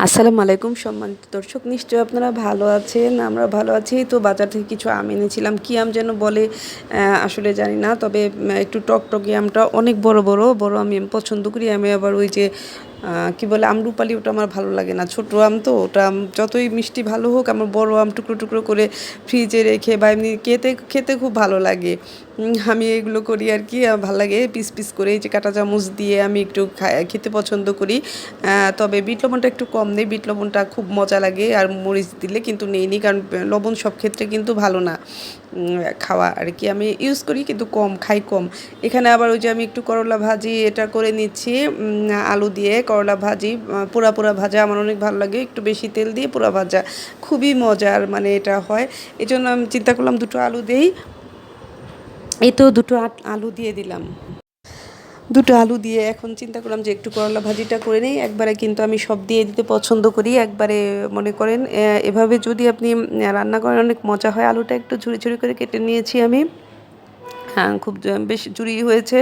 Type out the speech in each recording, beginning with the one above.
আসসালামু আলাইকুম সম্মানিত দর্শক, নিশ্চয়ই আপনারা ভালো আছেন, আমরা ভালো আছি। তো বাজার থেকে কিছু আম এনেছিলাম। কী আম যেন বলে আসলে জানি না, তবে একটু টকটকে আমটা অনেক বড় বড় বড় আমি পছন্দ করি। আমি আবার ওই যে কি বলে আমরুপালি ওটা আমার ভালো লাগে না। ছোট আম তো, ওটা আম যতই মিষ্টি ভালো হোক, আমার বড় আম টুকরো টুকরো করে ফ্রিজে রেখে বা এমনি খেতে খেতে খুব ভালো লাগে। আমি এগুলো করি আর কি ভালো লাগে পিস পিস করে এই যে কাঁটা চামচ দিয়ে আমি একটু খেতে পছন্দ করি। তবে বিট লবণটা একটু কম নেই, বিট লবণটা খুব মজা লাগে আর মরিচ দিলে কিন্তু নেইনি কারণ লবণ সব ক্ষেত্রে কিন্তু ভালো না। খাওয়া আর কি, আমি ইউজ করি কিন্তু কম, খাই কম। এখানে আবার ওই যে আমি একটু করলা ভাজি এটা করে নিচ্ছি আলু দিয়ে করলা ভাজি পোড়া পোড়া ভাজা আমার অনেক ভালো লাগে, একটু বেশি তেল দিয়ে পোড়া ভাজা, খুবই মজার মানে এটা হয়। এই জন্য আমি চিন্তা করলাম দুটো আলু দেই এই তো দুটো আলু দিয়ে দিলাম। দুটো আলু দিয়ে এখন চিন্তা করলাম যে একটু করলা ভাজিটা করে নেই। একবারে কিন্তু আমি সব দিয়ে দিতে পছন্দ করি। একবারে মনে করেন এভাবে যদি আপনি রান্না করেন, অনেক মজা হয়। আলুটা একটু ঝুড়ি ঝুড়ি করে কেটে নিয়েছি আমি। হ্যাঁ খুব বেশ জুড়ি হয়েছে।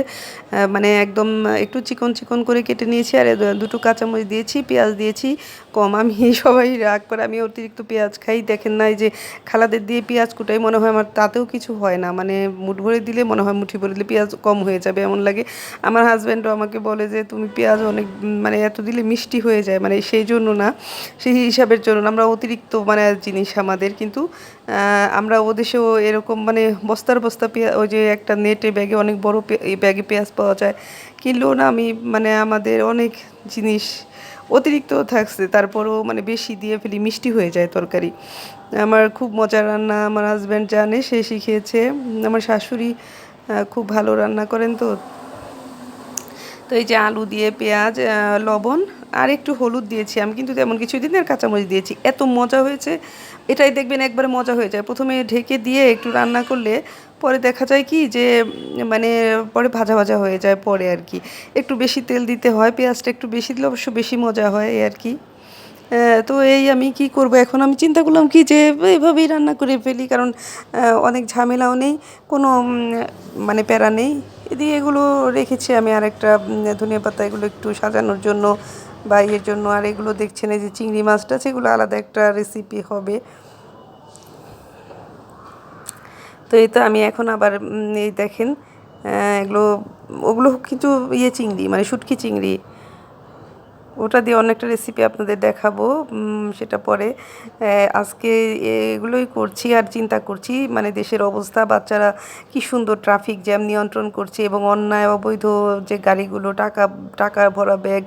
মানে একদম একটু চিকন চিকন করে কেটে নিয়েছি। আর দুটো কাঁচামরিচ দিয়েছি, পেঁয়াজ দিয়েছি কম। আমি সবাই রাগ করে, আমি অতিরিক্ত পেঁয়াজ খাই। দেখেন না এই যে খালাদের দিয়ে পেঁয়াজ কুটাই মনে হয় আমার তাতেও কিছু হয় না। মানে মুঠ ভরে দিলে মনে হয় মুঠি ভরে দিলে পেঁয়াজ কম হয়ে যাবে এমন লাগে। আমার হাজব্যান্ডও আমাকে বলে যে, তুমি পেঁয়াজ অনেক মানে এত দিলে মিষ্টি হয়ে যায়। মানে সেই জন্য না, সেই হিসাবের জন্য আমরা অতিরিক্ত মানে জিনিস আমাদের। কিন্তু আমরা ওদেশেও এরকম মানে বস্তার বস্তা পেঁয়াজ ওই যে একটা নেটে ব্যাগে অনেক বড় ব্যাগে পেঁয়াজ পাওয়া যায়। কিনলেও না আমি মানে আমাদের অনেক জিনিস অতিরিক্ত থাকছে, তারপরও মানে বেশি দিয়ে ফেলি, মিষ্টি হয়ে যায় তরকারি। আমার খুব মজার রান্না, আমার হাজব্যান্ড জানে, সে শিখিয়েছে। আমার শাশুড়ি খুব ভালো রান্না করেন তো তো এই যে আলু দিয়ে পেঁয়াজ লবণ, আর একটু হলুদ দিয়েছি আমি, কিন্তু তেমন কিছু দিন আর কাঁচামরিচ দিয়েছি। এত মজা হয়েছে, এটাই দেখবেন একবারে মজা হয়ে যায়। প্রথমে ঢেকে দিয়ে একটু রান্না করলে পরে দেখা যায় কি যে মানে পরে ভাজা ভাজা হয়ে যায় পরে আর কি। একটু বেশি তেল দিতে হয়, পেঁয়াজটা একটু বেশি দিলে অবশ্য বেশি মজা হয় আর কি। তো এই আমি কি করব? এখন আমি চিন্তা করলাম কি যে, এভাবেই রান্না করে ফেলি, কারণ অনেক ঝামেলাও নেই, কোনো মানে প্যারা নেই। এদিকে এগুলো রেখেছি আমি আর একটা ধনিয়া পাতা এগুলো একটু সাজানোর জন্য বা এর জন্য, আর এগুলো দেখছেন এই যে চিংড়ি মাছটা, সেগুলো আলাদা একটা রেসিপি হবে। তো এই তো আমি এখন আবার এই দেখেন এগুলো, ওগুলো কিন্তু ইয়ে চিংড়ি মানে শুটকি চিংড়ি। ওটা দিয়ে অনেকটা রেসিপি আপনাদের দেখাবো সেটা পরে। আজকে এগুলোই করছি আর চিন্তা করছি মানে দেশের অবস্থা, বাচ্চারা কি সুন্দর ট্রাফিক জ্যাম নিয়ন্ত্রণ করছে এবং অন্যায় অবৈধ যে গাড়িগুলো, টাকা টাকা ভরা ব্যাগ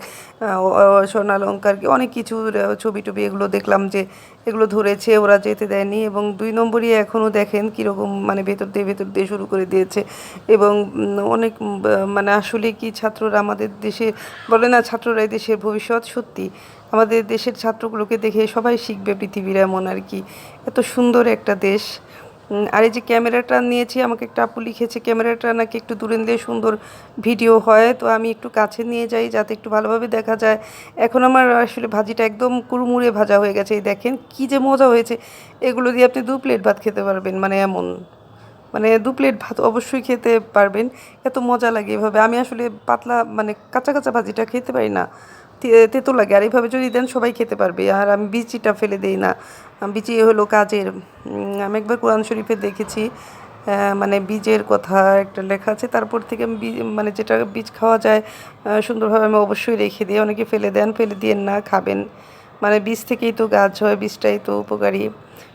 স্বর্ণালঙ্কার অনেক কিছু ছবি টবি এগুলো দেখলাম যে এগুলো ধরেছে, ওরা যেতে দেয়নি এবং দুই নম্বরই এখনও দেখেন কীরকম মানে ভেতর দিয়ে ভেতর দিয়ে শুরু করে দিয়েছে। এবং অনেক মানে আসলে কি ছাত্ররা আমাদের দেশে, বলে না ছাত্ররাই দেশের ভবিষ্যৎ সত্যি। আমাদের দেশের ছাত্রগুলোকে দেখে সবাই শিখবে পৃথিবীর এমন আর কি। এত সুন্দর একটা দেশ। আর এই যে ক্যামেরাটা নিয়েছি, আমাকে একটা আপু লিখেছে, ক্যামেরাটা নাকি একটু দূরে দিয়ে সুন্দর ভিডিও হয়, তো আমি একটু কাছে নিয়ে যাই যাতে একটু ভালোভাবে দেখা যায়। এখন আমার আসলে ভাজিটা একদম কুড়মুড়ে ভাজা হয়ে গেছে। এই দেখেন কি যে মজা হয়েছে। এগুলো দিয়ে আপনি দু প্লেট ভাত খেতে পারবেন মানে এমন। মানে দু প্লেট ভাত অবশ্যই খেতে পারবেন। এত মজা লাগে এভাবে। আমি আসলে পাতলা মানে কাঁচা কাঁচা ভাজিটা খেতে পারি না। তেতো লাগে। আর এইভাবে যদি দেন সবাই খেতে পারবে। আর আমি বিচিটা ফেলে দেই না। বিচি হলো কাজের। আমি একবার কোরআন শরীফে দেখেছি। মানে বীজের কথা একটা লেখা আছে। তারপর থেকে আমি মানে যেটা বীজ খাওয়া যায় সুন্দরভাবে আমি অবশ্যই রেখে দিই। অনেকে ফেলে দেন, ফেলে দিয়ে না খাবেন। মানে বীজ থেকেই তো গাছ হয়, বীজটাই তো উপকারী।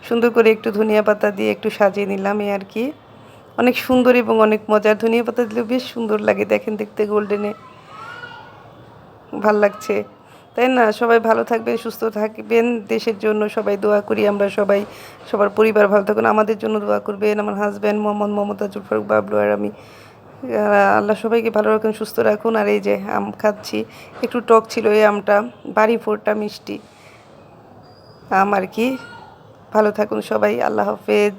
সুন্দর করে একটু ধনিয়া পাতা দিয়ে একটু সাজিয়ে নিলাম এই আর কি। অনেক সুন্দর এবং অনেক মজার। ধনিয়া পাতা দিলেও বেশ সুন্দর লাগে। দেখেন দেখতে গোল্ডেনে। ভালো লাগছে। তাই না? সবাই ভালো থাকবেন, সুস্থ থাকবেন। দেশের জন্য সবাই দোয়া করি, আমরা সবাই, সবার পরিবার ভালো থাকুন, আমাদের জন্য দোয়া করবেন। আমার হাজব্যান্ড মোহাম্মদ মমতাজুল ফারুক বাবলু আর আমি। আল্লাহ সবাইকে ভালো রাখুন, সুস্থ রাখুন। আর এই যে আম খাচ্ছি, একটু টক ছিল এই আমটা, বাড়ি ফোরটা মিষ্টি। আম আর কি। ভালো থাকুন সবাই, আল্লাহ হাফেজ।